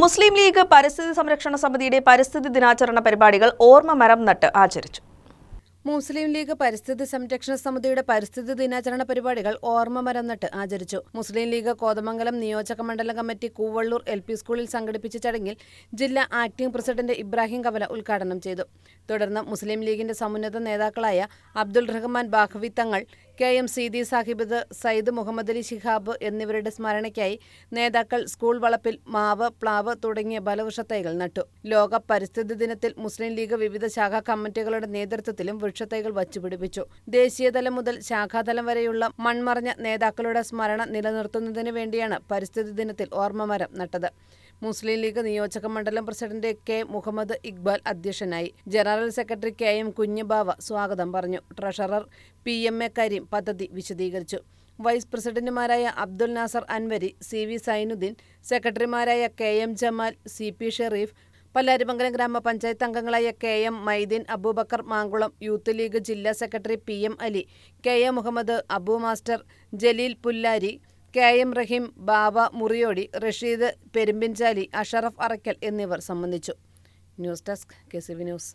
മുസ്ലിം league പരിസ്ഥിതി സംരക്ഷണ സമിതിയുടെ പരിസ്ഥിതി ദിനാചരണ പരിപാടികൾ ഓർമ്മ മരം നട്ട് ആചരിച്ചു. മുസ്ലിം ലീഗ് പരിസ്ഥിതി സംരക്ഷണ സമിതിയുടെ പരിസ്ഥിതി ദിനാചരണ പരിപാടികൾ ഓർമ്മ മരം നട്ട് ആചരിച്ചു. മുസ്ലിം ലീഗ് കോതമംഗലം നിയോജക മണ്ഡലം കമ്മിറ്റി കൂവള്ളൂർ എൽ പി സ്കൂളിൽ സംഘടിപ്പിച്ച ചടങ്ങിൽ ജില്ലാ ആക്ടിംഗ് പ്രസിഡന്റ് ഇബ്രാഹിം കവല ഉദ്ഘാടനം ചെയ്തു. തുടർന്ന് മുസ്ലിം ലീഗിന്റെ സമുന്നത നേതാക്കളായ അബ്ദുൾ റഹ്മാൻ ബാഖവി തങ്ങൾ കെ എം സീതി സാഹിബ് സയ്യിദ് മുഹമ്മദ് അലി ശിഹാബ് എന്നിവരുടെ സ്മരണയ്ക്കായി നേതാക്കൾ സ്കൂൾ വളപ്പിൽ മാവ് പ്ലാവ് തുടങ്ങിയ ബലവൃക്ഷത്തൈകൾ നട്ടു. ലോക പരിസ്ഥിതി ദിനത്തിൽ മുസ്ലിം ലീഗ് വിവിധ ശാഖാ കമ്മിറ്റികളുടെ നേതൃത്വത്തിലും വൃക്ഷത്തൈകൾ വച്ചുപിടിപ്പിച്ചു. ദേശീയതലം മുതൽ ശാഖാതലം വരെയുള്ള മൺമറഞ്ഞ നേതാക്കളുടെ സ്മരണ നിലനിർത്തുന്നതിന് വേണ്ടിയാണ് പരിസ്ഥിതി ദിനത്തിൽ ഓർമ്മമരം നട്ടത്. മുസ്ലിം ലീഗ് നിയോജക മണ്ഡലം പ്രസിഡന്റ് കെ. മുഹമ്മദ് ഇക്ബാൽ അധ്യക്ഷനായി. General secretary K. M. Kunhubava സ്വാഗതം പറഞ്ഞു. Treasurer P. M. A. Kareem പദ്ധതി വിശദീകരിച്ചു. വൈസ് പ്രസിഡന്റുമാരായ അബ്ദുൽ നാസർ അൻവരി സി. വി. സൈനുദ്ദീൻ സെക്രട്ടറിമാരായ K. M. Jamal C. P. Shareef Pallarimangalam ഗ്രാമപഞ്ചായത്ത് അംഗങ്ങളായ K. M. Maideen Abubakar Mankulam youth league ജില്ലാ secretary P. M. Ali K. A. Muhammad Abu master Jaleel Pullari K M Raheem Baba Muriyodi Rasheed Perumbinchali Ashraf Arakkal എന്നിവർ സംബന്ധിച്ചു. News desk K C V news.